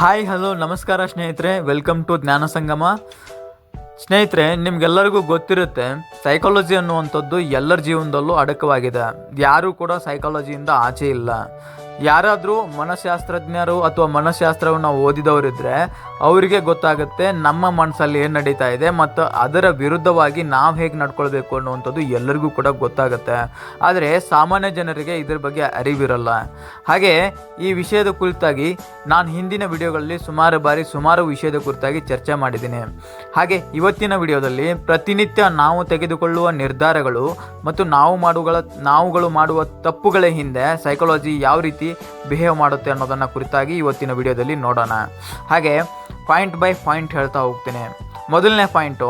Hi hello ನಮಸ್ಕಾರ ಸ್ನೇಹಿತರೆ. Welcome to ಜ್ಞಾನ ಸಂಗಮ ಸ್ನೇಹಿತರೆ, ನಿಮ್ಗೆಲ್ಲರಿಗೂ ಗೊತ್ತಿರುತ್ತೆ ಸೈಕಾಲಜಿ ಅನ್ನುವಂಥದ್ದು ಎಲ್ಲರ ಜೀವನದಲ್ಲೂ ಅಡಕವಾಗಿದೆ. ಯಾರೂ ಕೂಡ ಸೈಕಾಲಜಿಯಿಂದ ಆಚೆ ಇಲ್ಲ. ಯಾರಾದರೂ ಮನಃಶಾಸ್ತ್ರಜ್ಞರು ಅಥವಾ ಮನಃಶಾಸ್ತ್ರವನ್ನು ಓದಿದವರಿದ್ದರೆ ಅವರಿಗೆ ಗೊತ್ತಾಗುತ್ತೆ ನಮ್ಮ ಮನಸ್ಸಲ್ಲಿ ಏನು ನಡೀತಾ ಇದೆ ಮತ್ತು ಅದರ ವಿರುದ್ಧವಾಗಿ ನಾವು ಹೇಗೆ ನಡ್ಕೊಳ್ಬೇಕು ಅನ್ನುವಂಥದ್ದು ಎಲ್ಲರಿಗೂ ಕೂಡ ಗೊತ್ತಾಗುತ್ತೆ. ಆದರೆ ಸಾಮಾನ್ಯ ಜನರಿಗೆ ಇದ್ರ ಬಗ್ಗೆ ಅರಿವಿರಲ್ಲ. ಹಾಗೆ ಈ ವಿಷಯದ ಕುರಿತಾಗಿ ನಾನು ಹಿಂದಿನ ವಿಡಿಯೋಗಳಲ್ಲಿ ಸುಮಾರು ಬಾರಿ ಸುಮಾರು ವಿಷಯದ ಕುರಿತಾಗಿ ಚರ್ಚೆ ಮಾಡಿದ್ದೀನಿ. ಹಾಗೆ ಇವತ್ತಿನ ವಿಡಿಯೋದಲ್ಲಿ ಪ್ರತಿನಿತ್ಯ ನಾವು ತೆಗೆದುಕೊಳ್ಳುವ ನಿರ್ಧಾರಗಳು ಮತ್ತು ನಾವು ಮಾಡುಗಳ, ನಾವುಗಳು ಮಾಡುವ ತಪ್ಪುಗಳ ಹಿಂದೆ ಸೈಕಾಲಜಿ ಯಾವ ರೀತಿ ಬಿಹೇವ್ ಮಾಡುತ್ತೆ ಅನ್ನೋದನ್ನು ಕುರಿತಾಗಿ ಇವತ್ತಿನ ವಿಡಿಯೋದಲ್ಲಿ ನೋಡೋಣ. ಹಾಗೆ ಪಾಯಿಂಟ್ ಬೈ ಪಾಯಿಂಟ್ ಹೇಳ್ತಾ ಹೋಗ್ತೀನಿ. ಮೊದಲನೇ ಪಾಯಿಂಟು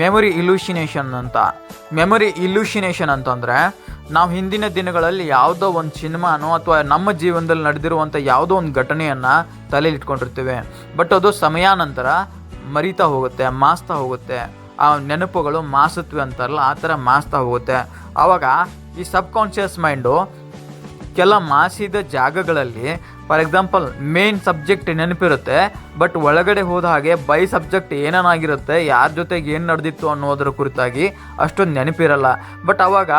ಮೆಮೊರಿ ಇಲ್ಯೂಷಿನೇಷನ್ ಅಂತ. ಮೆಮೊರಿ ಇಲ್ಯೂಷಿನೇಷನ್ ಅಂತಂದರೆ, ನಾವು ಹಿಂದಿನ ದಿನಗಳಲ್ಲಿ ಯಾವುದೋ ಒಂದು ಸಿನಿಮಾನೋ ಅಥವಾ ನಮ್ಮ ಜೀವನದಲ್ಲಿ ನಡೆದಿರುವಂಥ ಯಾವುದೋ ಒಂದು ಘಟನೆಯನ್ನು ತಲೆಯಲ್ಲಿ ಇಟ್ಕೊಂಡಿರ್ತೀವಿ. ಬಟ್ ಅದು ಸಮಯಾನಂತರ ಮರಿತಾ ಹೋಗುತ್ತೆ, ಮಾಸ್ತಾ ಹೋಗುತ್ತೆ. ಆ ನೆನಪುಗಳು ಮಾಸತ್ವೆ ಅಂತಾರಲ್ಲ, ಆ ಥರ ಮಾಸ್ತಾ ಹೋಗುತ್ತೆ. ಆವಾಗ ಈ ಸಬ್ ಕಾನ್ಷಿಯಸ್ ಮೈಂಡು ಕೆಲ ಮಾಸಿದ ಜಾಗಗಳಲ್ಲಿ ಫಾರ್ ಎಕ್ಸಾಂಪಲ್ ಮೇನ್ ಸಬ್ಜೆಕ್ಟ್ ನೆನಪಿರುತ್ತೆ ಬಟ್ ಒಳಗಡೆ ಹೋದ ಹಾಗೆ ಬೈ ಸಬ್ಜೆಕ್ಟ್ ಏನೇನಾಗಿರುತ್ತೆ ಯಾರ ಜೊತೆಗೆ ಏನು ನಡೆದಿತ್ತು ಅನ್ನೋದ್ರ ಕುರಿತಾಗಿ ಅಷ್ಟೊಂದು ನೆನಪಿರಲ್ಲ. ಬಟ್ ಅವಾಗ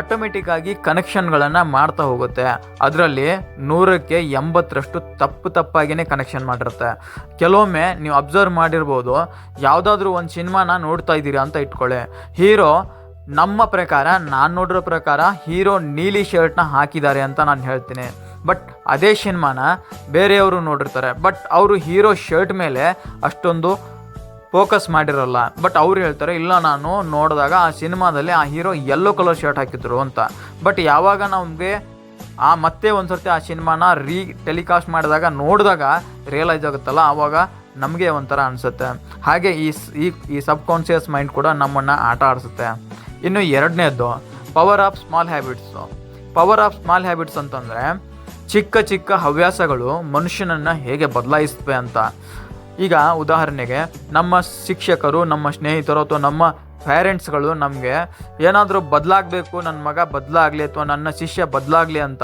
ಆಟೋಮೆಟಿಕ್ ಆಗಿ ಕನೆಕ್ಷನ್ಗಳನ್ನು ಮಾಡ್ತಾ ಹೋಗುತ್ತೆ. ಅದರಲ್ಲಿ ನೂರಕ್ಕೆ ಎಂಬತ್ತರಷ್ಟು ತಪ್ಪು ತಪ್ಪಾಗಿಯೇ ಕನೆಕ್ಷನ್ ಮಾಡಿರುತ್ತೆ. ಕೆಲವೊಮ್ಮೆ ನೀವು ಅಬ್ಸರ್ವ್ ಮಾಡಿರ್ಬೋದು, ಯಾವುದಾದ್ರೂ ಒಂದು ಸಿನಿಮಾನ ನೋಡ್ತಾ ಇದ್ದೀರಾ ಅಂತ ಇಟ್ಕೊಳ್ಳಿ. ಹೀರೋ ನಮ್ಮ ಪ್ರಕಾರ, ನಾನು ನೋಡಿರೋ ಪ್ರಕಾರ ಹೀರೋ ನೀಲಿ ಶರ್ಟ್ನ ಹಾಕಿದ್ದಾರೆ ಅಂತ ನಾನು ಹೇಳ್ತೀನಿ. ಬಟ್ ಅದೇ ಸಿನಿಮಾನ ಬೇರೆಯವರು ನೋಡಿರ್ತಾರೆ. ಬಟ್ ಅವರು ಹೀರೋ ಶರ್ಟ್ ಮೇಲೆ ಅಷ್ಟೊಂದು ಫೋಕಸ್ ಮಾಡಿರಲ್ಲ. ಬಟ್ ಅವ್ರು ಹೇಳ್ತಾರೆ, ಇಲ್ಲ, ನಾನು ನೋಡಿದಾಗ ಆ ಸಿನಿಮಾದಲ್ಲಿ ಆ ಹೀರೋ ಯೆಲ್ಲೋ ಕಲರ್ ಶರ್ಟ್ ಹಾಕಿದ್ರು ಅಂತ. ಬಟ್ ಯಾವಾಗ ನಮಗೆ ಆ ಮತ್ತೆ ಒಂದ್ಸರ್ತಿ ಆ ಸಿನಿಮಾನ ರೀ ಟೆಲಿಕಾಸ್ಟ್ ಮಾಡಿದಾಗ ನೋಡಿದಾಗ ರಿಯಲೈಸ್ ಆಗುತ್ತಲ್ಲ, ಆವಾಗ ನಮಗೆ ಒಂಥರ ಅನಿಸುತ್ತೆ. ಹಾಗೆ ಈ ಈ ಸಬ್ ಕಾನ್ಷಿಯಸ್ ಮೈಂಡ್ ಕೂಡ ನಮ್ಮನ್ನು ಆಟ ಆಡಿಸುತ್ತೆ. ಇನ್ನು ಎರಡನೇದು power of small habits power of small habits ಅಂತಂದರೆ ಚಿಕ್ಕ ಚಿಕ್ಕ ಹವ್ಯಾಸಗಳು ಮನುಷ್ಯನನ್ನು ಹೇಗೆ ಬದಲಾಯಿಸ್ತವೆ ಅಂತ. ಈಗ ಉದಾಹರಣೆಗೆ ನಮ್ಮ ಶಿಕ್ಷಕರು, ನಮ್ಮ ಸ್ನೇಹಿತರು ಅಥವಾ ನಮ್ಮ ಪೇರೆಂಟ್ಸ್ಗಳು ನಮಗೆ ಏನಾದರೂ ಬದಲಾಗಬೇಕು ನನ್ನ ಮಗ ಬದಲಾಗಲಿ ಅಥವಾ ನನ್ನ ಶಿಷ್ಯ ಬದಲಾಗಲಿ ಅಂತ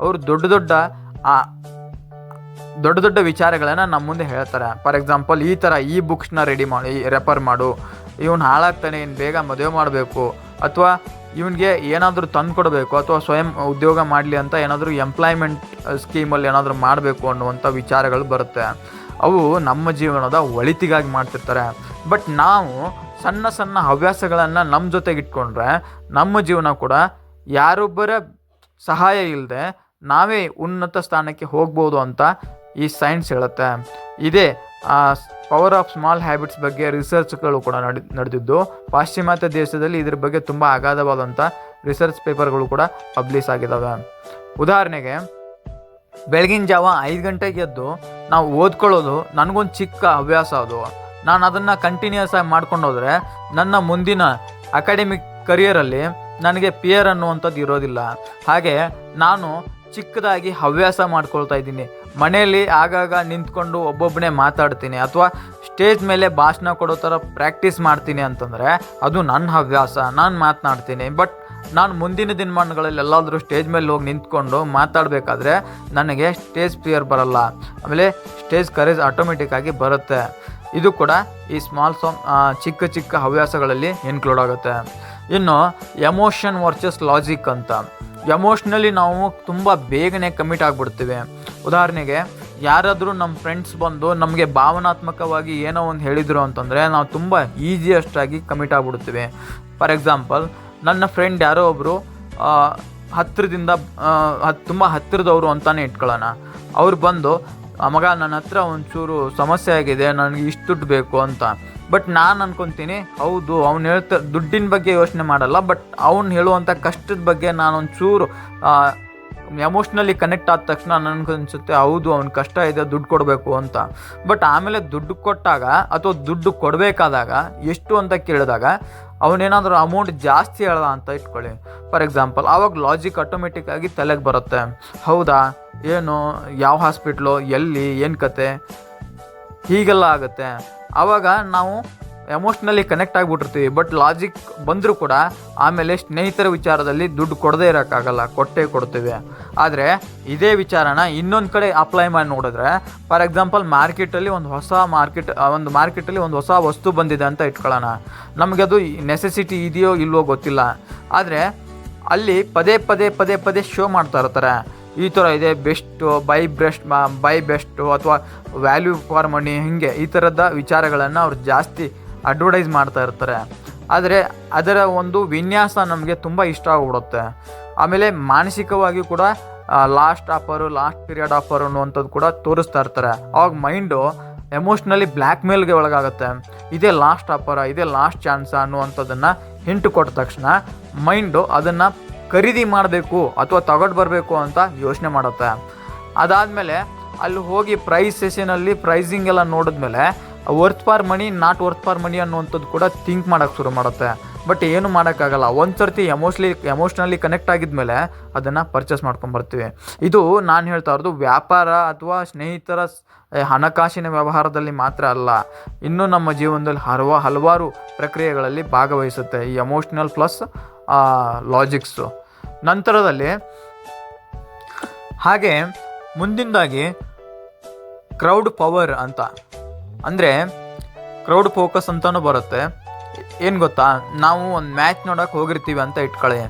ಅವರು ದೊಡ್ಡ ದೊಡ್ಡ, ಆ, ದೊಡ್ಡ ದೊಡ್ಡ ವಿಚಾರಗಳನ್ನು ನಮ್ಮ ಮುಂದೆ ಹೇಳ್ತಾರೆ. ಫಾರ್ ಎಕ್ಸಾಂಪಲ್ ಈ ಥರ ಈ ಬುಕ್ಸ್ನ ರೆಡಿ ಮಾಡಿ ರೆಫರ್ ಮಾಡು. ಇವನು ಹಾಳಾಗ್ತಾನೆ ಇನ್ನು ಬೇಗ ಮದುವೆ ಮಾಡಬೇಕು. ಅಥವಾ ಇವನಿಗೆ ಏನಾದರೂ ತಂದು ಕೊಡಬೇಕು ಅಥವಾ ಸ್ವಯಂ ಉದ್ಯೋಗ ಮಾಡಲಿ ಅಂತ ಏನಾದರೂ ಎಂಪ್ಲಾಯ್ಮೆಂಟ್ ಸ್ಕೀಮಲ್ಲಿ ಏನಾದರೂ ಮಾಡಬೇಕು ಅನ್ನುವಂಥ ವಿಚಾರಗಳು ಬರುತ್ತೆ. ಅವು ನಮ್ಮ ಜೀವನದ ಒಳಿತಿಗಾಗಿ ಮಾಡ್ತಿರ್ತಾರೆ. ಬಟ್ ನಾವು ಸಣ್ಣ ಸಣ್ಣ ಹವ್ಯಾಸಗಳನ್ನು ನಮ್ಮ ಜೊತೆಗೆ ಇಟ್ಕೊಂಡ್ರೆ ನಮ್ಮ ಜೀವನ ಕೂಡ ಯಾರೊಬ್ಬರ ಸಹಾಯ ಇಲ್ಲದೆ ನಾವೇ ಉನ್ನತ ಸ್ಥಾನಕ್ಕೆ ಹೋಗ್ಬೋದು ಅಂತ ಈ ಸೈನ್ಸ್ ಹೇಳುತ್ತೆ. ಇದೇ ಪವರ್ ಆಫ್ ಸ್ಮಾಲ್ ಹ್ಯಾಬಿಟ್ಸ್ ಬಗ್ಗೆ ರಿಸರ್ಚ್ಗಳು ಕೂಡ ನಡೆ, ನಡೆದಿದ್ದು, ಪಾಶ್ಚಿಮಾತ್ಯ ದೇಶದಲ್ಲಿ ಇದ್ರ ಬಗ್ಗೆ ತುಂಬ ಅಗಾಧವಾದಂಥ ರಿಸರ್ಚ್ ಪೇಪರ್ಗಳು ಕೂಡ ಪಬ್ಲಿಷ್ ಆಗಿದ್ದಾವೆ ಉದಾಹರಣೆಗೆ, ಬೆಳಗಿನ ಜಾವ ಐದು ಗಂಟೆಗೆ ಎದ್ದು ನಾವು ಓದ್ಕೊಳ್ಳೋದು ನನಗೊಂದು ಚಿಕ್ಕ ಹವ್ಯಾಸ ಅದು. ನಾನು ಅದನ್ನು ಕಂಟಿನ್ಯೂಸ್ ಆಗಿ ಮಾಡ್ಕೊಂಡು ನನ್ನ ಮುಂದಿನ ಅಕಾಡೆಮಿಕ್ ಕರಿಯರಲ್ಲಿ ನನಗೆ ಪಿಯರ್ ಅನ್ನುವಂಥದ್ದು ಇರೋದಿಲ್ಲ. ಹಾಗೆ ನಾನು ಚಿಕ್ಕದಾಗಿ ಹವ್ಯಾಸ ಮಾಡ್ಕೊಳ್ತಾ ಇದ್ದೀನಿ. ಮನೆಯಲ್ಲಿ ಆಗಾಗ ನಿಂತ್ಕೊಂಡು ಒಬ್ಬೊಬ್ಬನೇ ಮಾತಾಡ್ತೀನಿ ಅಥವಾ ಸ್ಟೇಜ್ ಮೇಲೆ ಭಾಷಣ ಕೊಡೋ ಥರ ಪ್ರಾಕ್ಟೀಸ್ ಮಾಡ್ತೀನಿ ಅಂತಂದರೆ ಅದು ನನ್ನ ಹವ್ಯಾಸ, ನಾನು ಮಾತನಾಡ್ತೀನಿ. ಬಟ್ ನಾನು ಮುಂದಿನ ದಿನಮಾನಗಳಲ್ಲಿ ಎಲ್ಲಾದರೂ ಸ್ಟೇಜ್ ಮೇಲೆ ಹೋಗಿ ನಿಂತ್ಕೊಂಡು ಮಾತಾಡಬೇಕಾದ್ರೆ ನನಗೆ ಸ್ಟೇಜ್ ಫಿಯರ್ ಬರಲ್ಲ. ಆಮೇಲೆ ಸ್ಟೇಜ್ ಕರೇಜ್ ಆಟೋಮೆಟಿಕ್ಕಾಗಿ ಬರುತ್ತೆ. ಇದು ಕೂಡ ಈ ಸ್ಮಾಲ್ ಸಾಂಗ್ ಚಿಕ್ಕ ಚಿಕ್ಕ ಹವ್ಯಾಸಗಳಲ್ಲಿ ಇನ್ಕ್ಲೂಡ್ ಆಗುತ್ತೆ. ಇನ್ನು ಎಮೋಷನ್ ವರ್ಸಸ್ ಲಾಜಿಕ್ ಅಂತ. ಎಮೋಷ್ನಲಿ ನಾವು ತುಂಬ ಬೇಗನೆ ಕಮಿಟ್ ಆಗಿಬಿಡ್ತೀವಿ. ಉದಾಹರಣೆಗೆ, ಯಾರಾದರೂ ನಮ್ಮ ಫ್ರೆಂಡ್ಸ್ ಬಂದು ನಮಗೆ ಭಾವನಾತ್ಮಕವಾಗಿ ಏನೋ ಒಂದು ಹೇಳಿದರು ಅಂತಂದರೆ, ನಾವು ತುಂಬ ಈಸಿಯಸ್ಟಾಗಿ ಕಮಿಟ್ ಆಗಿಬಿಡ್ತೀವಿ ಫಾರ್ ಎಕ್ಸಾಂಪಲ್ ನನ್ನ ಫ್ರೆಂಡ್ ಯಾರೋ ಒಬ್ಬರು ಹತ್ತಿರದಿಂದ ಹತ್, ತುಂಬ ಹತ್ತಿರದವರು ಅಂತಾನೆ ಇಟ್ಕೊಳ್ಳೋಣ. ಅವ್ರು ಬಂದು, "ಆ, ಮಗ ನನ್ನ ಹತ್ರ ಒಂಚೂರು ಸಮಸ್ಯೆ ಆಗಿದೆ, ನನಗೆ ಇಷ್ಟು ದುಡ್ಡು ಬೇಕು ಅಂತ. ಬಟ್ ನಾನು ಅನ್ಕೊತೀನಿ, ಹೌದು, ಅವ್ನು ಹೇಳ್ತಾ, ದುಡ್ಡಿನ ಬಗ್ಗೆ ಯೋಚನೆ ಮಾಡಲ್ಲ ಬಟ್ ಅವ್ನು ಹೇಳುವಂಥ ಕಷ್ಟದ ಬಗ್ಗೆ ನಾನು ಒಂಚೂರು ಎಮೋಷ್ನಲಿ ಕನೆಕ್ಟ್ ಆದ ತಕ್ಷಣ ನನಗೆ ಅನಿಸುತ್ತೆ, ಹೌದು, ಅವ್ನ ಕಷ್ಟ ಇದೆ, ದುಡ್ಡು ಕೊಡಬೇಕು ಅಂತ. ಬಟ್ ಆಮೇಲೆ ದುಡ್ಡು ಕೊಟ್ಟಾಗ ಅಥವಾ ದುಡ್ಡು ಕೊಡಬೇಕಾದಾಗ ಎಷ್ಟು ಅಂತ ಕೇಳಿದಾಗ ಅವನೇನಾದರೂ ಅಮೌಂಟ್ ಜಾಸ್ತಿ ಹೇಳ್ದ ಅಂತ ಇಟ್ಕೊಳ್ಳಿ. ಫಾರ್ ಎಕ್ಸಾಂಪಲ್ ಆವಾಗ ಲಾಜಿಕ್ ಆಟೋಮೆಟಿಕ್ ಆಗಿ ತಲೆಗೆ ಬರುತ್ತೆ. ಹೌದಾ? ಏನು? ಯಾವ ಹಾಸ್ಪಿಟ್ಲು ಎಲ್ಲಿ? ಏನು ಕತೆ? ಹೀಗೆಲ್ಲ ಆಗುತ್ತೆ. ಆವಾಗ ನಾವು ಎಮೋಷ್ನಲಿ ಕನೆಕ್ಟ್ ಆಗಿಬಿಟ್ಟಿರ್ತೀವಿ. ಬಟ್ ಲಾಜಿಕ್ ಬಂದರೂ ಕೂಡ ಆಮೇಲೆ ಸ್ನೇಹಿತರ ವಿಚಾರದಲ್ಲಿ ದುಡ್ಡು ಕೊಡದೇ ಇರೋಕ್ಕಾಗಲ್ಲ. ಕೊಟ್ಟೇ ಕೊಡ್ತೀವಿ. ಆದರೆ ಇದೇ ವಿಚಾರನ ಇನ್ನೊಂದು ಕಡೆ ಅಪ್ಲೈ ಮಾಡಿ ನೋಡಿದ್ರೆ ಫಾರ್ ಎಕ್ಸಾಂಪಲ್ ಮಾರ್ಕೆಟಲ್ಲಿ ಒಂದು ಹೊಸ ಮಾರ್ಕೆಟ್ ಒಂದು ಮಾರ್ಕೆಟಲ್ಲಿ ಒಂದು ಹೊಸ ವಸ್ತು ಬಂದಿದೆ ಅಂತ ಇಟ್ಕೊಳ್ಳೋಣ. ನಮಗೆ ಅದು ನೆಸೆಸಿಟಿ ಇದೆಯೋ ಇಲ್ವೋ ಗೊತ್ತಿಲ್ಲ. ಆದರೆ ಅಲ್ಲಿ ಪದೇ ಪದೇ ಪದೇ ಪದೇ ಶೋ ಮಾಡ್ತಾ ಇರ್ತಾರೆ. ಈ ಥರ ಇದೆ best buy best buy best ಅಥವಾ ವ್ಯಾಲ್ಯೂ ಫಾರ್ ಮನಿ ಹೀಗೆ ಈ ಥರದ ವಿಚಾರಗಳನ್ನು ಅವ್ರು ಜಾಸ್ತಿ ಅಡ್ವರ್ಟೈಸ್ ಮಾಡ್ತಾ ಇರ್ತಾರೆ. ಆದರೆ ಅದರ ಒಂದು ವಿನ್ಯಾಸ ನಮಗೆ ತುಂಬ ಇಷ್ಟ ಆಗ್ಬಿಡುತ್ತೆ. ಆಮೇಲೆ ಮಾನಸಿಕವಾಗಿ ಕೂಡ last offer last period offer ಅನ್ನುವಂಥದ್ದು ಕೂಡ ತೋರಿಸ್ತಾ ಇರ್ತಾರೆ. ಆವಾಗ ಮೈಂಡು ಎಮೋಷ್ನಲಿ ಬ್ಲ್ಯಾಕ್ ಮೇಲ್ಗೆ ಒಳಗಾಗುತ್ತೆ. ಇದೇ ಲಾಸ್ಟ್ ಆಫರ ಇದೇ ಲಾಸ್ಟ್ ಚಾನ್ಸ ಅನ್ನುವಂಥದ್ದನ್ನು ಹಿಂಟು ಕೊಟ್ಟ ತಕ್ಷಣ ಮೈಂಡು ಅದನ್ನು ಖರೀದಿ ಮಾಡಬೇಕು ಅಥವಾ ತಗೊಂಡು ಬರಬೇಕು ಅಂತ ಯೋಚನೆ ಮಾಡುತ್ತೆ. ಅದಾದಮೇಲೆ ಅಲ್ಲಿ ಹೋಗಿ ಪ್ರೈಸ್ ಸೆಷನಲ್ಲಿ ಪ್ರೈಸಿಂಗ್ ಎಲ್ಲ ನೋಡಿದ್ಮೇಲೆ worth for money not worth for money ಅನ್ನುವಂಥದ್ದು ಕೂಡ ಥಿಂಕ್ ಮಾಡೋಕ್ಕೆ ಶುರು ಮಾಡುತ್ತೆ. ಬಟ್ ಏನು ಮಾಡೋಕ್ಕಾಗಲ್ಲ. ಒಂದು ಸರ್ತಿ ಎಮೋಷ್ಲಿ ಎಮೋಷ್ನಲಿ ಕನೆಕ್ಟ್ ಆಗಿದ್ಮೇಲೆ ಅದನ್ನು ಪರ್ಚೇಸ್ ಮಾಡ್ಕೊಂಬರ್ತೀವಿ ಇದು ನಾನು ಹೇಳ್ತಾ ಇರೋದು ವ್ಯಾಪಾರ ಅಥವಾ ಸ್ನೇಹಿತರ ಹಣಕಾಸಿನ ವ್ಯವಹಾರದಲ್ಲಿ ಮಾತ್ರ ಅಲ್ಲ. ಇನ್ನೂ ನಮ್ಮ ಜೀವನದಲ್ಲಿ ಹಲವ ಹಲವಾರು ಪ್ರಕ್ರಿಯೆಗಳಲ್ಲಿ ಭಾಗವಹಿಸುತ್ತೆ. ಈ ಎಮೋಷ್ನಲ್ ಪ್ಲಸ್ ಲಾಜಿಕ್ಸು ನಂತರದಲ್ಲಿ ಹಾಗೆ ಮುಂದಿನದಾಗಿ ಕ್ರೌಡ್ ಪವರ್ ಅಂತ. ಅಂದರೆ ಕ್ರೌಡ್ ಫೋಕಸ್ ಅಂತಲೂ ಬರುತ್ತೆ. ಏನು ಗೊತ್ತಾ? ನಾವು ಒಂದು ಮ್ಯಾಚ್ ನೋಡೋಕೆ ಹೋಗಿರ್ತೀವಿ ಅಂತ ಇಟ್ಕೊಳ್ಳಿ.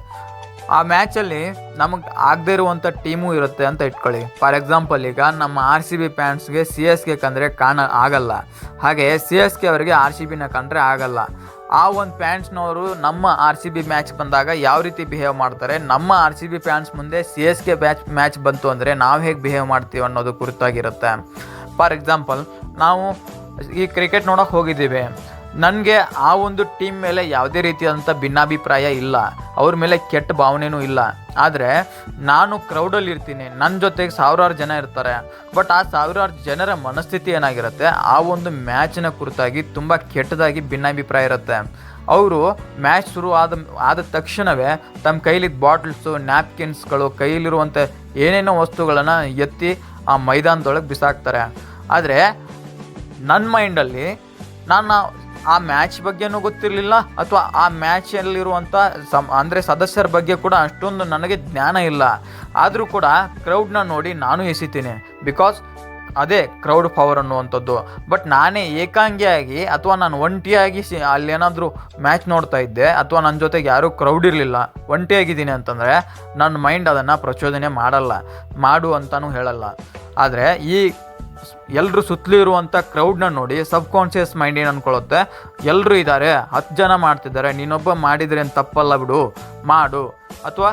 ಆ ಮ್ಯಾಚಲ್ಲಿ ನಮಗೆ ಆಗದೇ ಇರುವಂಥ ಟೀಮು ಇರುತ್ತೆ ಅಂತ ಇಟ್ಕೊಳ್ಳಿ. ಫಾರ್ ಎಕ್ಸಾಂಪಲ್ ಈಗ ನಮ್ಮ ಆರ್ ಸಿ ಬಿ ಫ್ಯಾನ್ಸ್ಗೆ ಸಿ ಎಸ್ ಕೆ ಕಂಡ್ರೆ ಕಾಣ ಆಗಲ್ಲ. ಹಾಗೆ ಸಿ ಎಸ್ ಕೆ ಅವರಿಗೆ ಆರ್ ಸಿ ಬಿನ ಕಂಡ್ರೆ ಆಗಲ್ಲ. ಆ ಒಂದು ಫ್ಯಾನ್ಸ್ನವರು ನಮ್ಮ ಆರ್ ಸಿ ಬಿ ಮ್ಯಾಚ್ ಬಂದಾಗ ಯಾವ ರೀತಿ ಬಿಹೇವ್ ಮಾಡ್ತಾರೆ? ನಮ್ಮ ಆರ್ ಸಿ ಬಿ ಫ್ಯಾನ್ಸ್ ಮುಂದೆ C S K match match ಬಂತು ಅಂದರೆ ನಾವು ಹೇಗೆ ಬಿಹೇವ್ ಮಾಡ್ತೀವಿ ಅನ್ನೋದು ಕುರಿತಾಗಿರುತ್ತೆ. ಫಾರ್ ಎಕ್ಸಾಂಪಲ್ ನಾವು ಈ ಕ್ರಿಕೆಟ್ ನೋಡೋಕೆ ಹೋಗಿದ್ದೀವಿ. ನನಗೆ ಆ ಒಂದು ಟೀಮ್ ಮೇಲೆ ಯಾವುದೇ ರೀತಿಯಾದಂಥ ಭಿನ್ನಾಭಿಪ್ರಾಯ ಇಲ್ಲ. ಅವ್ರ ಮೇಲೆ ಕೆಟ್ಟ ಭಾವನೆನೂ ಇಲ್ಲ. ಆದರೆ ನಾನು ಕ್ರೌಡಲ್ಲಿ ಇರ್ತೀನಿ. ನನ್ನ ಜೊತೆಗೆ ಸಾವಿರಾರು ಜನ ಇರ್ತಾರೆ. ಬಟ್ ಆ ಸಾವಿರಾರು ಜನರ ಮನಸ್ಥಿತಿ ಏನಾಗಿರುತ್ತೆ? ಆ ಒಂದು ಮ್ಯಾಚಿನ ಕುರಿತಾಗಿ ತುಂಬ ಕೆಟ್ಟದಾಗಿ ಭಿನ್ನಾಭಿಪ್ರಾಯ ಇರುತ್ತೆ. ಅವರು ಮ್ಯಾಚ್ ಶುರು ಆದ ಆದ ತಕ್ಷಣವೇ ತಮ್ಮ ಕೈಲಿದ್ದ ಬಾಟಲ್ಸು ನ್ಯಾಪ್ಕಿನ್ಸ್ಗಳು ಕೈಲಿರುವಂಥ ಏನೇನೋ ವಸ್ತುಗಳನ್ನು ಎತ್ತಿ ಆ ಮೈದಾನದೊಳಗೆ ಬಿಸಾಕ್ತಾರೆ. ಆದರೆ ನನ್ನ ಮೈಂಡಲ್ಲಿ ನಾನು ಆ ಮ್ಯಾಚ್ ಬಗ್ಗೆನೂ ಗೊತ್ತಿರಲಿಲ್ಲ ಅಥವಾ ಆ ಮ್ಯಾಚಲ್ಲಿರುವಂಥ ಸಮ್ ಅಂದರೆ ಸದಸ್ಯರ ಬಗ್ಗೆ ಕೂಡ ಅಷ್ಟೊಂದು ನನಗೆ ಜ್ಞಾನ ಇಲ್ಲ. ಆದರೂ ಕೂಡ ಕ್ರೌಡ್ನ ನೋಡಿ ನಾನು ಎಸಿತೀನಿ. ಬಿಕಾಸ್ ಅದೇ ಕ್ರೌಡ್ ಪವರ್ ಅನ್ನುವಂಥದ್ದು. ಬಟ್ ನಾನೇ ಏಕಾಂಗಿಯಾಗಿ ಅಥವಾ ನಾನು ಒಂಟಿಯಾಗಿ ಸಿ ಅಲ್ಲೇನಾದರೂ ಮ್ಯಾಚ್ ನೋಡ್ತಾ ಇದ್ದೆ ಅಥವಾ ನನ್ನ ಜೊತೆಗೆ ಯಾರೂ ಕ್ರೌಡ್ ಇರಲಿಲ್ಲ, ಒಂಟಿಯಾಗಿದ್ದೀನಿ ಅಂತಂದರೆ ನನ್ನ ಮೈಂಡ್ ಅದನ್ನು ಪ್ರಚೋದನೆ ಮಾಡಲ್ಲ. ಮಾಡು ಅಂತಲೂ ಹೇಳಲ್ಲ. ಆದರೆ ಈ ಎಲ್ಲರೂ ಸುತ್ತಲೂ ಇರುವಂಥ ಕ್ರೌಡ್ನ ನೋಡಿ ಸಬ್ ಕಾನ್ಷಿಯಸ್ ಮೈಂಡ್ ಏನು ಅನ್ಕೊಳ್ಳುತ್ತೆ? ಎಲ್ಲರೂ ಇದ್ದಾರೆ ಹತ್ತು ಜನ ಮಾಡ್ತಿದ್ದಾರೆ, ನೀನೊಬ್ಬ ಮಾಡಿದರೆ ಏನು ತಪ್ಪಲ್ಲ ಬಿಡು, ಮಾಡು. ಅಥವಾ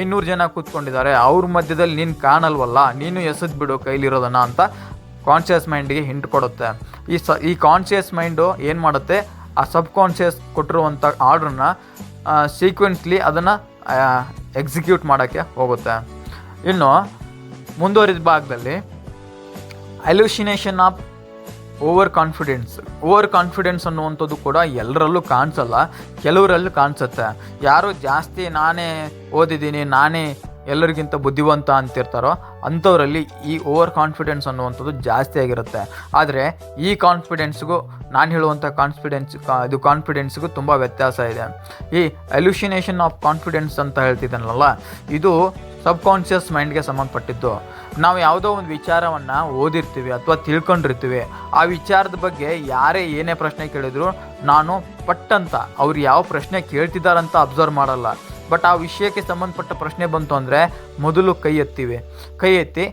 ಐನೂರು ಜನ ಕೂತ್ಕೊಂಡಿದ್ದಾರೆ, ಅವ್ರ ಮಧ್ಯದಲ್ಲಿ ನೀನು ಕಾಣಲ್ವಲ್ಲ, ನೀನು ಎಸೆದು ಬಿಡು ಕೈಲಿರೋದನ್ನ ಅಂತ ಕಾನ್ಷಿಯಸ್ ಮೈಂಡಿಗೆ ಹಿಂಟ್ ಕೊಡುತ್ತೆ. ಈ ಸ, ಈ ಕಾನ್ಷಿಯಸ್ ಮೈಂಡು ಏನು ಮಾಡುತ್ತೆ? ಆ ಸಬ್ ಕಾನ್ಷಿಯಸ್ ಕೊಟ್ಟಿರುವಂಥ ಆರ್ಡ್ರನ್ನ ಸೀಕ್ವೆನ್ಸ್ಲಿ ಅದನ್ನು ಎಕ್ಸಿಕ್ಯೂಟ್ ಮಾಡೋಕ್ಕೆ ಹೋಗುತ್ತೆ. ಇನ್ನು, ಮುಂದುವರಿದ ಭಾಗದಲ್ಲಿ hallucination of over confidence over confidence ಅನ್ನುವಂಥದ್ದು ಕೂಡ ಎಲ್ಲರಲ್ಲೂ ಕಾಣಿಸಲ್ಲ, ಕೆಲವರಲ್ಲೂ ಕಾಣಿಸುತ್ತೆ. ಯಾರು ಜಾಸ್ತಿ ನಾನೇ ಓದಿದ್ದೀನಿ, ನಾನೇ ಎಲ್ಲರಿಗಿಂತ ಬುದ್ಧಿವಂತ ಅಂತಿರ್ತಾರೋ, ಅಂಥವರಲ್ಲಿ ಈ ಓವರ್ ಕಾನ್ಫಿಡೆನ್ಸ್ ಅನ್ನುವಂಥದ್ದು ಜಾಸ್ತಿ ಆಗಿರುತ್ತೆ. ಆದರೆ ಈ ಕಾನ್ಫಿಡೆನ್ಸ್ಗೂ ನಾನು ಹೇಳುವಂಥ ಕಾನ್ಫಿಡೆನ್ಸ್ ಇದು ಕಾನ್ಫಿಡೆನ್ಸ್ಗೂ ತುಂಬ ವ್ಯತ್ಯಾಸ ಇದೆ. ಈ ಅಲ್ಯೂಷಿನೇಷನ್ ಆಫ್ ಕಾನ್ಫಿಡೆನ್ಸ್ ಅಂತ ಹೇಳ್ತಿದ್ದಾನಲ್ಲ ಇದು ಸಬ್ ಕಾನ್ಷಿಯಸ್ ಮೈಂಡ್ಗೆ ಸಂಬಂಧಪಟ್ಟಿದ್ದು. ನಾವು ಯಾವುದೋ ಒಂದು ವಿಚಾರವನ್ನು ಓದಿರ್ತೀವಿ ಅಥವಾ ತಿಳ್ಕೊಂಡಿರ್ತೀವಿ. ಆ ವಿಚಾರದ ಬಗ್ಗೆ ಯಾರೇ ಏನೇ ಪ್ರಶ್ನೆ ಕೇಳಿದ್ರು, ನಾನು ಪಟ್ಟಂತ, ಅವ್ರು ಯಾವ ಪ್ರಶ್ನೆ ಕೇಳ್ತಿದ್ದಾರಂತ ಅಬ್ಸರ್ವ್ ಮಾಡಲ್ಲ. ಬಟ್ ಆ ವಿಷಯಕ್ಕೆ ಸಂಬಂಧಪಟ್ಟ ಪ್ರಶ್ನೆ ಬಂತು ಅಂದರೆ, ಮೊದಲು ಕೈ ಎತ್ತೀವಿ. ಕೈ ಎತ್ತಿ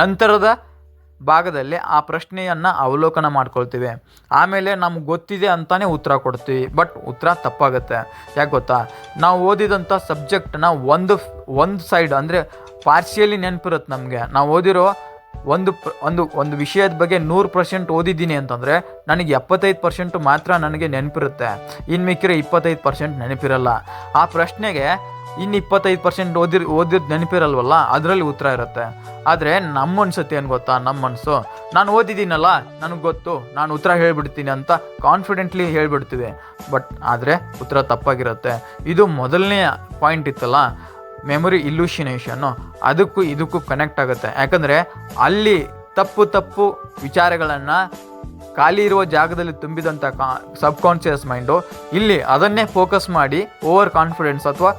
ನಂತರದ ಭಾಗದಲ್ಲಿ ಆ ಪ್ರಶ್ನೆಯನ್ನು ಅವಲೋಕನ ಮಾಡ್ಕೊಳ್ತೀವಿ. ಆಮೇಲೆ ನಮ್ಗೆ ಗೊತ್ತಿದೆ ಅಂತಾನೆ ಉತ್ತರ ಕೊಡ್ತೀವಿ. ಬಟ್ ಉತ್ತರ ತಪ್ಪಾಗುತ್ತೆ. ಯಾಕೆ ಗೊತ್ತಾ? ನಾವು ಓದಿದಂಥ ಸಬ್ಜೆಕ್ಟ್ನ ಒಂದು ಒಂದು ಸೈಡ್ ಅಂದರೆ ಪಾರ್ಶಿಯಲಿ ನೆನಪಿರುತ್ತೆ ನಮಗೆ. ನಾವು ಓದಿರೋ ಒಂದು ಒಂದು ಒಂದು ವಿಷಯದ ಬಗ್ಗೆ ನೂರು ಪರ್ಸೆಂಟ್ ಓದಿದ್ದೀನಿ ಅಂತಂದರೆ ನನಗೆ ಎಪ್ಪತ್ತೈದು ಪರ್ಸೆಂಟು ಮಾತ್ರ ನನಗೆ ನೆನಪಿರುತ್ತೆ. ಇನ್ನು ಮಿಕ್ಕಿರೋ ಇಪ್ಪತ್ತೈದು ಪರ್ಸೆಂಟ್ ನೆನಪಿರಲ್ಲ. ಆ ಪ್ರಶ್ನೆಗೆ ಇನ್ನು ಇಪ್ಪತ್ತೈದು ಪರ್ಸೆಂಟ್ ಓದಿರ್ ಓದಿದ್ದು ನೆನಪಿರಲ್ವಲ್ಲ? ಅದರಲ್ಲಿ ಉತ್ತರ ಇರುತ್ತೆ. ಆದರೆ ನಮ್ಮ ಅನ್ಸುತ್ತೆ ಏನು ಗೊತ್ತಾ? ನಮ್ಮ ಮನಸ್ಸು ನಾನು ಓದಿದ್ದೀನಲ್ಲ? ನನಗೆ ಗೊತ್ತು. ನಾನು ಉತ್ತರ ಹೇಳಿಬಿಡ್ತೀನಿ ಅಂತ ಕಾನ್ಫಿಡೆಂಟ್ಲಿ ಹೇಳ್ಬಿಡ್ತೀವಿ. ಬಟ್ ಆದರೆ ಉತ್ತರ ತಪ್ಪಾಗಿರುತ್ತೆ. ಇದು ಮೊದಲನೇ ಪಾಯಿಂಟ್ ಇತ್ತಲ್ಲ? ಮೆಮೊರಿ ಇಲ್ಯೂಷಿನೇಷನ್ನು ಅದಕ್ಕೂ ಇದಕ್ಕೂ ಕನೆಕ್ಟ್ ಆಗುತ್ತೆ. ಯಾಕಂದರೆ ಅಲ್ಲಿ ತಪ್ಪು ತಪ್ಪು ವಿಚಾರಗಳನ್ನು ಖಾಲಿ ಇರುವ ಜಾಗದಲ್ಲಿ ತುಂಬಿದಂಥ ಸಬ್ ಕಾನ್ಷಿಯಸ್ ಮೈಂಡು ಇಲ್ಲಿ ಅದನ್ನೇ ಫೋಕಸ್ ಮಾಡಿ ಓವರ್ ಕಾನ್ಫಿಡೆನ್ಸ್ ಅಥವಾ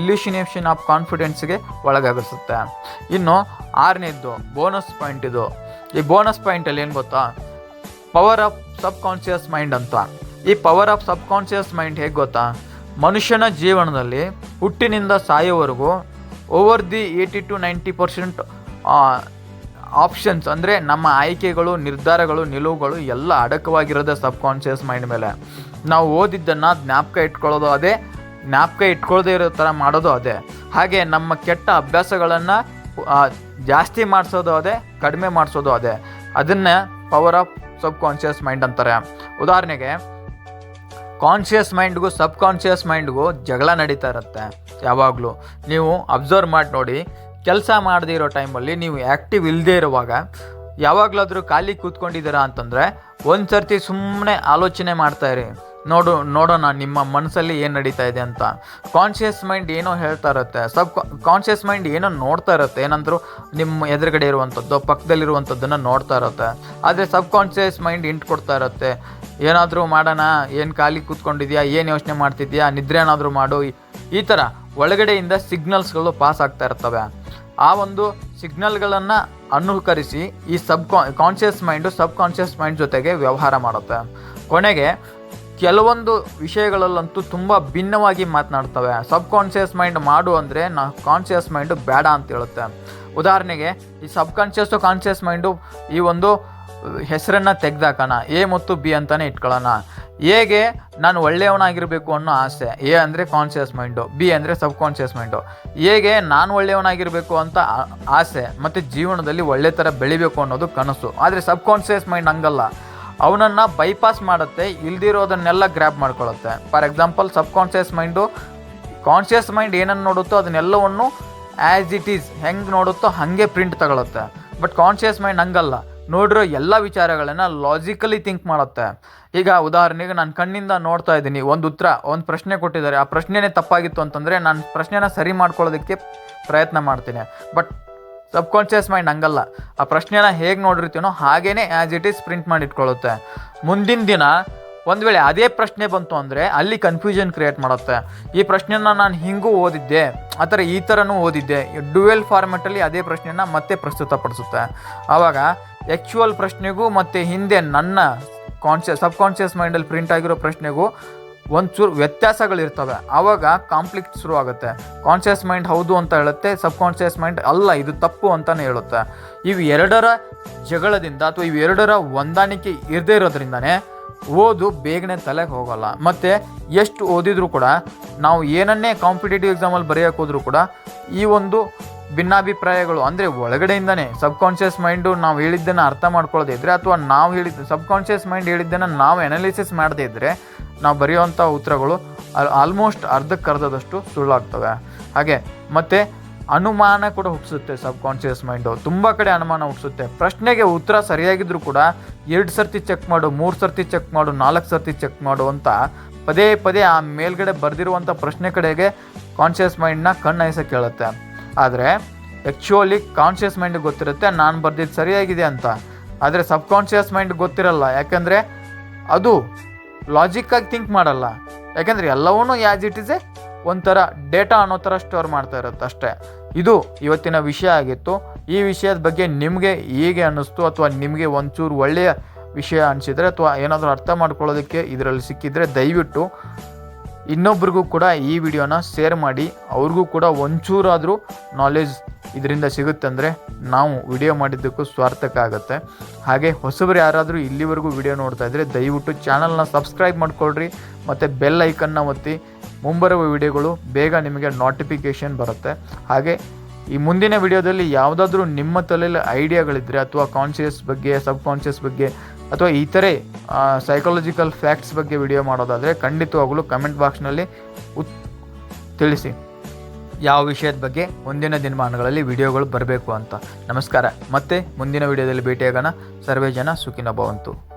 ಇಲ್ಯೂಷಿನೇಷನ್ ಆಫ್ ಕಾನ್ಫಿಡೆನ್ಸ್ಗೆ ಒಳಗಾಗಿಸುತ್ತೆ. ಇನ್ನು ಆರನೇದ್ದು ಬೋನಸ್ ಪಾಯಿಂಟ್ ಇದು. ಈ ಬೋನಸ್ ಪಾಯಿಂಟಲ್ಲಿ ಏನು ಗೊತ್ತಾ? Power of subconscious mind ಅಂತ. ಈ power of subconscious mind ಹೇಗೆ ಗೊತ್ತಾ? ಮನುಷ್ಯನ ಜೀವನದಲ್ಲಿ ಹುಟ್ಟಿನಿಂದ ಸಾಯೋವರೆಗೂ over the eighty to ninety percent options ಅಂದರೆ ನಮ್ಮ ಆಯ್ಕೆಗಳು, ನಿರ್ಧಾರಗಳು, ನಿಲುವುಗಳು ಎಲ್ಲ ಅಡಕವಾಗಿರೋದೆ ಸಬ್ ಕಾನ್ಷಿಯಸ್ ಮೈಂಡ್ ಮೇಲೆ. ನಾವು ಓದಿದ್ದನ್ನು ಜ್ಞಾಪಕ ಇಟ್ಕೊಳ್ಳೋದು ಅದೇ, ಜ್ಞಾಪಕ ಇಟ್ಕೊಳ್ಳದೇ ಇರೋ ಥರ ಮಾಡೋದು ಅದೇ. ಹಾಗೆ ನಮ್ಮ ಕೆಟ್ಟ ಅಭ್ಯಾಸಗಳನ್ನು ಜಾಸ್ತಿ ಮಾಡಿಸೋದು ಅದೇ, ಕಡಿಮೆ ಮಾಡಿಸೋದು ಅದೇ. ಅದನ್ನೇ power of subconscious mind ಅಂತಾರೆ. ಉದಾಹರಣೆಗೆ ಕಾನ್ಷಿಯಸ್ ಮೈಂಡ್ಗೂ ಸಬ್ ಕಾನ್ಷಿಯಸ್ ಮೈಂಡ್ಗೂ ಜಗಳ ನಡೀತಾ ಇರುತ್ತೆ, ಯಾವಾಗಲೂ. ನೀವು ಅಬ್ಸರ್ವ್ ಮಾಡಿ ನೋಡಿ, ಕೆಲಸ ಮಾಡದೇ ಇರೋ ಟೈಮಲ್ಲಿ ನೀವು ಆ್ಯಕ್ಟಿವ್ ಇಲ್ಲದೆ ಇರುವಾಗ, ಯಾವಾಗಲಾದರೂ ಖಾಲಿ ಕೂತ್ಕೊಂಡಿದ್ದೀರಾ ಅಂತಂದರೆ ಒಂದು ಸರ್ತಿ ಸುಮ್ಮನೆ ಆಲೋಚನೆ ಮಾಡ್ತಾ ಇರಿ. ನೋಡು, ನೋಡೋಣ, ನಿಮ್ಮ ಮನಸ್ಸಲ್ಲಿ ಏನು ನಡೀತಾ ಇದೆ ಅಂತ. ಕಾನ್ಷಿಯಸ್ ಮೈಂಡ್ ಏನೋ ಹೇಳ್ತಾ ಇರುತ್ತೆ. ಸಬ್ ಕಾನ್ಷಿಯಸ್ ಮೈಂಡ್ ಏನೋ ನೋಡ್ತಾ ಇರುತ್ತೆ. ಏನಂದ್ರು ನಿಮ್ಮ ಎದುರುಗಡೆ ಇರುವಂಥದ್ದು, ಪಕ್ಕದಲ್ಲಿರುವಂಥದ್ದನ್ನು ನೋಡ್ತಾ ಇರುತ್ತೆ. ಆದರೆ ಸಬ್ ಕಾನ್ಷಿಯಸ್ ಮೈಂಡ್ ಇಂಟು ಕೊಡ್ತಾ ಇರುತ್ತೆ. ಏನಾದರೂ ಮಾಡೋಣ, ಏನು ಖಾಲಿ ಕೂತ್ಕೊಂಡಿದ್ಯಾ, ಏನು ಯೋಚನೆ ಮಾಡ್ತಿದ್ಯಾ, ನಿದ್ರೆ ಏನಾದರೂ ಮಾಡು, ಈ- ಥರ ಒಳಗಡೆಯಿಂದ ಸಿಗ್ನಲ್ಸ್ಗಳು ಪಾಸ್ ಆಗ್ತಾ ಇರ್ತವೆ. ಆ ಒಂದು ಸಿಗ್ನಲ್ಗಳನ್ನು ಅನುಕರಿಸಿ ಈ subconscious mind subconscious mind ಜೊತೆಗೆ ವ್ಯವಹಾರ ಮಾಡುತ್ತೆ. ಕೊನೆಗೆ ಕೆಲವೊಂದು ವಿಷಯಗಳಲ್ಲಂತೂ ತುಂಬ ಭಿನ್ನವಾಗಿ ಮಾತನಾಡ್ತವೆ. ಸಬ್ ಕಾನ್ಷಿಯಸ್ ಮೈಂಡ್ ಮಾಡು ಅಂದರೆ ನಾ ಕಾನ್ಷಿಯಸ್ ಮೈಂಡು ಬೇಡ ಅಂತ ಹೇಳುತ್ತೆ. ಉದಾಹರಣೆಗೆ, ಈ ಸಬ್ ಕಾನ್ಷಿಯಸ್ಸು ಕಾನ್ಷಿಯಸ್ ಮೈಂಡು ಈ ಒಂದು ಹೆಸರನ್ನು ತೆಗ್ದಾಕೋಣ. ಎ ಮತ್ತು ಬಿ ಅಂತಲೇ ಇಟ್ಕೊಳ್ಳೋಣ. ಎಗೆ ನಾನು ಒಳ್ಳೆಯವನಾಗಿರಬೇಕು ಅನ್ನೋ ಆಸೆ. ಎ ಅಂದರೆ ಕಾನ್ಷಿಯಸ್ ಮೈಂಡು, ಬಿ ಅಂದರೆ ಸಬ್ ಕಾನ್ಷಿಯಸ್ ಮೈಂಡು. ಎಗೆ ನಾನು ಒಳ್ಳೆಯವನಾಗಿರಬೇಕು ಅಂತ ಆಸೆ ಮತ್ತು ಜೀವನದಲ್ಲಿ ಒಳ್ಳೆ ಥರ ಬೆಳಿಬೇಕು ಅನ್ನೋದು ಕನಸು. ಆದರೆ ಸಬ್ ಕಾನ್ಷಿಯಸ್ ಮೈಂಡ್ ಹಂಗಲ್ಲ. ಅವನನ್ನು ಬೈಪಾಸ್ ಮಾಡುತ್ತೆ, ಇಲ್ದಿರೋದನ್ನೆಲ್ಲ grab ಮಾಡ್ಕೊಳ್ಳುತ್ತೆ. For example subconscious mind conscious mind ಏನನ್ನು ನೋಡುತ್ತೋ ಅದನ್ನೆಲ್ಲವನ್ನು ಆ್ಯಸ್ ಇಟ್ ಈಸ್ ಹೆಂಗೆ ನೋಡುತ್ತೋ ಹಾಗೆ ಪ್ರಿಂಟ್ ತಗೊಳುತ್ತೆ. ಬಟ್ ಕಾನ್ಷಿಯಸ್ ಮೈಂಡ್ ಹಂಗಲ್ಲ. ನೋಡಿರೋ ಎಲ್ಲ ವಿಚಾರಗಳನ್ನು ಲಾಜಿಕಲಿ ಥಿಂಕ್ ಮಾಡುತ್ತೆ. ಈಗ ಉದಾಹರಣೆಗೆ ನಾನು ಕಣ್ಣಿಂದ ನೋಡ್ತಾ ಇದ್ದೀನಿ. ಒಂದು ಉತ್ತರ, ಒಂದು ಪ್ರಶ್ನೆ ಕೊಟ್ಟಿದ್ದಾರೆ. ಆ ಪ್ರಶ್ನೆನೇ ತಪ್ಪಾಗಿತ್ತು ಅಂತಂದರೆ ನಾನು ಪ್ರಶ್ನೆನ ಸರಿ ಮಾಡ್ಕೊಳ್ಳೋದಕ್ಕೆ ಪ್ರಯತ್ನ ಮಾಡ್ತೀನಿ. ಬಟ್ ಸಬ್ ಕಾನ್ಷಿಯಸ್ ಮೈಂಡ್ ಹಂಗಲ್ಲ. ಆ ಪ್ರಶ್ನೆನ ಹೇಗೆ ನೋಡಿರ್ತೀನೋ ಹಾಗೇ ಆ್ಯಸ್ ಇಟ್ ಈಸ್ ಪ್ರಿಂಟ್ ಮಾಡಿ ಇಟ್ಕೊಳ್ಳುತ್ತೆ ಮುಂದಿನ ದಿನ ಒಂದು ವೇಳೆ ಅದೇ ಪ್ರಶ್ನೆ ಬಂತು ಅಂದರೆ ಅಲ್ಲಿ ಕನ್ಫ್ಯೂಷನ್ ಕ್ರಿಯೇಟ್ ಮಾಡುತ್ತೆ. ಈ ಪ್ರಶ್ನೆನ ನಾನು ಹಿಂಗೂ ಓದಿದ್ದೆ, ಆ ಥರ ಈ ಥರನೂ ಓದಿದ್ದೆ. ಡುವೆಲ್ ಫಾರ್ಮೆಟಲ್ಲಿ ಅದೇ ಪ್ರಶ್ನೆನ ಮತ್ತೆ ಪ್ರಸ್ತುತಪಡಿಸುತ್ತೆ. ಆವಾಗ ಆ್ಯಕ್ಚುವಲ್ ಪ್ರಶ್ನೆಗೂ ಮತ್ತು ಹಿಂದೆ ನನ್ನ ಕಾನ್ಷಿಯಸ್ ಸಬ್ಕಾನ್ಷಿಯಸ್ ಮೈಂಡಲ್ಲಿ ಪ್ರಿಂಟ್ ಆಗಿರೋ ಪ್ರಶ್ನೆಗೂ ಒಂಚೂರು ವ್ಯತ್ಯಾಸಗಳಿರ್ತವೆ. ಆವಾಗ ಕಾಂಪ್ಲಿಕ್ಟ್ ಶುರು ಆಗುತ್ತೆ ಕಾನ್ಷಿಯಸ್ ಮೈಂಡ್ ಹೌದು ಅಂತ ಹೇಳುತ್ತೆ ಸಬ್ ಕಾನ್ಷಿಯಸ್ ಮೈಂಡ್ ಅಲ್ಲ, ಇದು ತಪ್ಪು ಅಂತಲೇ ಹೇಳುತ್ತೆ. ಇವು ಎರಡರ ಜಗಳದಿಂದ ಅಥವಾ ಇವು ಎರಡರ ಹೊಂದಾಣಿಕೆ ಇರದೇ ಇರೋದ್ರಿಂದನೇ ಓದು ಬೇಗನೆ ತಲೆಗೆ ಹೋಗಲ್ಲ. ಮತ್ತು ಎಷ್ಟು ಓದಿದರೂ ಕೂಡ, ನಾವು ಏನನ್ನೇ ಕಾಂಪಿಟೇಟಿವ್ ಎಕ್ಸಾಮಲ್ಲಿ ಬರೆಯೋಕ್ಕೋದ್ರೂ ಕೂಡ, ಈ ಒಂದು ಭಿನ್ನಾಭಿಪ್ರಾಯಗಳು ಅಂದರೆ ಒಳಗಡೆಯಿಂದನೇ ಸಬ್ ಕಾನ್ಷಿಯಸ್ ಮೈಂಡು ನಾವು ಹೇಳಿದ್ದನ್ನು ಅರ್ಥ ಮಾಡ್ಕೊಳ್ಳೋದೇ ಇದ್ದರೆ ಅಥವಾ ನಾವು ಹೇಳಿದ್ದು ಸಬ್ ಕಾನ್ಷಿಯಸ್ ಮೈಂಡ್ ಹೇಳಿದ್ದನ್ನು ನಾವು ಅನಾಲಿಸಿಸ್ ಮಾಡದೇ ಇದ್ದರೆ ನಾವು ಬರೆಯುವಂಥ ಉತ್ತರಗಳು ಆಲ್ಮೋಸ್ಟ್ ಅರ್ಧಕ್ಕೆ ಅರ್ಧದಷ್ಟು ಸುಳ್ಳಾಗ್ತವೆ. ಹಾಗೆ ಮತ್ತು ಅನುಮಾನ ಕೂಡ ಹುಟ್ಟಿಸುತ್ತೆ ಸಬ್ ಕಾನ್ಷಿಯಸ್ ಮೈಂಡು ತುಂಬ ಕಡೆ ಅನುಮಾನ ಹುಟ್ಟಿಸುತ್ತೆ. ಪ್ರಶ್ನೆಗೆ ಉತ್ತರ ಸರಿಯಾಗಿದ್ದರೂ ಕೂಡ ಎರಡು ಸರ್ತಿ ಚೆಕ್ ಮಾಡು, ಮೂರು ಸರ್ತಿ ಚೆಕ್ ಮಾಡು, ನಾಲ್ಕು ಸರ್ತಿ ಚೆಕ್ ಮಾಡು ಅಂತ ಪದೇ ಪದೇ ಆ ಮೇಲ್ಗಡೆ ಬರೆದಿರುವಂಥ ಪ್ರಶ್ನೆ ಕಡೆಗೆ ಕಾನ್ಷಿಯಸ್ ಮೈಂಡ್ನ ಕಣ್ಣಾಯಿಸೋಕೆ ಕೇಳುತ್ತೆ. ಆದರೆ ಆ್ಯಕ್ಚುಲಿ ಕಾನ್ಷಿಯಸ್ ಮೈಂಡ್ ಗೊತ್ತಿರುತ್ತೆ, ನಾನು ಬರ್ದಿದ್ದು ಸರಿಯಾಗಿದೆ ಅಂತ. ಆದರೆ ಸಬ್ ಕಾನ್ಷಿಯಸ್ ಮೈಂಡ್ ಗೊತ್ತಿರಲ್ಲ. ಯಾಕಂದರೆ ಅದು ಲಾಜಿಕ್ಕಾಗಿ ಥಿಂಕ್ ಮಾಡಲ್ಲ. ಯಾಕೆಂದರೆ ಎಲ್ಲವೂ ಯಾಜ್ ಇಟ್ ಇಸ್ ಎ ಒಂಥರ ಡೇಟಾ ಅನ್ನೋ ಥರ ಸ್ಟೋರ್ ಮಾಡ್ತಾ ಇರುತ್ತೆ ಅಷ್ಟೇ. ಇದು ಇವತ್ತಿನ ವಿಷಯ ಆಗಿತ್ತು. ಈ ವಿಷಯದ ಬಗ್ಗೆ ನಿಮಗೆ ಹೇಗೆ ಅನ್ನಿಸ್ತು? ಅಥವಾ ನಿಮಗೆ ಒಂಚೂರು ಒಳ್ಳೆಯ ವಿಷಯ ಅನಿಸಿದರೆ ಅಥವಾ ಏನಾದರೂ ಅರ್ಥ ಮಾಡ್ಕೊಳ್ಳೋದಕ್ಕೆ ಇದರಲ್ಲಿ ಸಿಕ್ಕಿದರೆ ದಯವಿಟ್ಟು ಇನ್ನೊಬ್ರಿಗೂ ಕೂಡ ಈ ವಿಡಿಯೋನ ಶೇರ್ ಮಾಡಿ, ಅವ್ರಿಗೂ ಕೂಡ ಒಂಚೂರಾದರೂ ನಾಲೆಜ್ ಇದರಿಂದ ಸಿಗುತ್ತೆ ಅಂದರೆ ನಾವು ವಿಡಿಯೋ ಮಾಡಿದ್ದಕ್ಕೂ ಸ್ವಾರ್ಥಕ ಆಗುತ್ತೆ. ಹಾಗೆ ಹೊಸಬರು ಯಾರಾದರೂ ಇಲ್ಲಿವರೆಗೂ ವಿಡಿಯೋ ನೋಡ್ತಾ ಇದ್ದರೆ ದಯವಿಟ್ಟು ಚಾನಲ್ನ ಸಬ್ಸ್ಕ್ರೈಬ್ ಮಾಡ್ಕೊಳ್ರಿ, ಮತ್ತು ಬೆಲ್ ಐಕನ್ನ ಒತ್ತಿ, ಮುಂಬರುವ ವಿಡಿಯೋಗಳು ಬೇಗ ನಿಮಗೆ ನೋಟಿಫಿಕೇಷನ್ ಬರುತ್ತೆ. ಹಾಗೆ ಈ ಮುಂದಿನ ವಿಡಿಯೋದಲ್ಲಿ ಯಾವುದಾದ್ರೂ ನಿಮ್ಮ ತಲೆಯಲ್ಲಿ ಐಡಿಯಾಗಳಿದ್ದರೆ ಅಥವಾ ಕಾನ್ಷಿಯಸ್ ಬಗ್ಗೆ ಸಬ್ ಕಾನ್ಷಿಯಸ್ ಬಗ್ಗೆ ಅಥವಾ ಇತರೆ ಸೈಕಾಲಜಿಕಲ್ ಫ್ಯಾಕ್ಟ್ಸ್ ಬಗ್ಗೆ ವಿಡಿಯೋ ಮಾಡೋದಾದರೆ ಖಂಡಿತವಾಗಲೂ ಕಮೆಂಟ್ ಬಾಕ್ಸ್ನಲ್ಲಿ ಉತ್, ತಿಳಿಸಿ. ಯಾವ ವಿಷಯದ ಬಗ್ಗೆ ಮುಂದಿನ ದಿನಮಾನಗಳಲ್ಲಿ ವಿಡಿಯೋಗಳು ಬರಬೇಕು ಅಂತ. ನಮಸ್ಕಾರ. ಮತ್ತೆ ಮುಂದಿನ ವಿಡಿಯೋದಲ್ಲಿ ಭೇಟಿಯಾಗೋಣ. ಸರ್ವೇ ಜನ ಸುಖಿನ ಭವಂತು.